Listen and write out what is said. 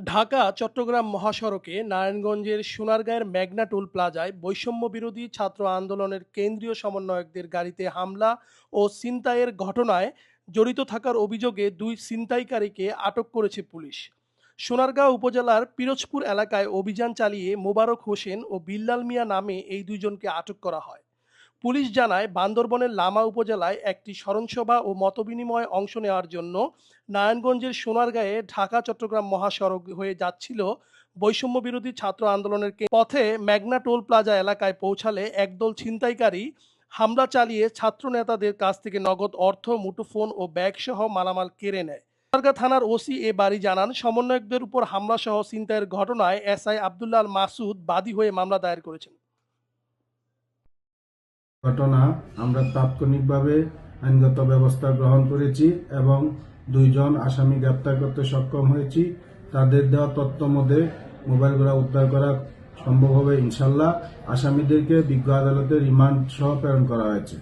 ঢাকা, চট্টগ্রাম মহাসড়কে নারায়ণগঞ্জের সোনারগাঁয়ের মেঘনা টোল প্লাজায় বৈষম্য বিরোধী ছাত্র আন্দোলনের কেন্দ্রীয় সমন্বয়কদের গাড়িতে হামলা ও ছিনতাইয়ের ঘটনায় জড়িত থাকার অভিযোগে দুই ছিনতাইকারীকে আটক করেছে পুলিশ। সোনারগাঁও উপজেলার পিরোজপুর এলাকায় অভিযান চালিয়ে মোবারক হোসেন ও বিল্লাল মিয়া নামে এই দুইজনকে আটক করা হয়। পুলিশ জানায়, বান্দরবনের লামা উপজেলায় একটি স্মরণসভা ও মতবিনিময়ে অংশ নেওয়ার জন্য নারায়ণগঞ্জের সোনারগাঁয়ে ঢাকা, চট্টগ্রাম মহাসড়ক হয়ে যাচ্ছিল বৈষম্য বিরোধী ছাত্র আন্দোলনের পথে মেঘনা টোল প্লাজা এলাকায় পৌঁছালে একদল ছিনতাইকারী হামলা চালিয়ে ছাত্র নেতাদের কাছ থেকে নগদ অর্থ, মুঠোফোন ও ব্যাগ সহ মালামাল কেড়ে নেয়। সোনারগাঁ থানার ওসি এ বাড়ি জানান, সমন্বয়কদের উপর হামলা সহ ছিনতাইয়ের ঘটনায় এসআই আবদুল্লাহ মাসুদ বাদী হয়ে মামলা দায়ের করেছেন। ঘটনা আমরা তাৎক্ষণিকভাবে আইনগত ব্যবস্থা গ্রহণ করেছি এবং দুইজন আসামি গ্রেপ্তার করতে সক্ষম হয়েছি। তাদের দেওয়া তথ্য মধ্যে মোবাইলগুলো উদ্ধার করা সম্ভব হবে ইনশাল্লাহ আসামিদেরকে বিজ্ঞ আদালতে রিমান্ড সহ প্রেরণ করা হয়েছে।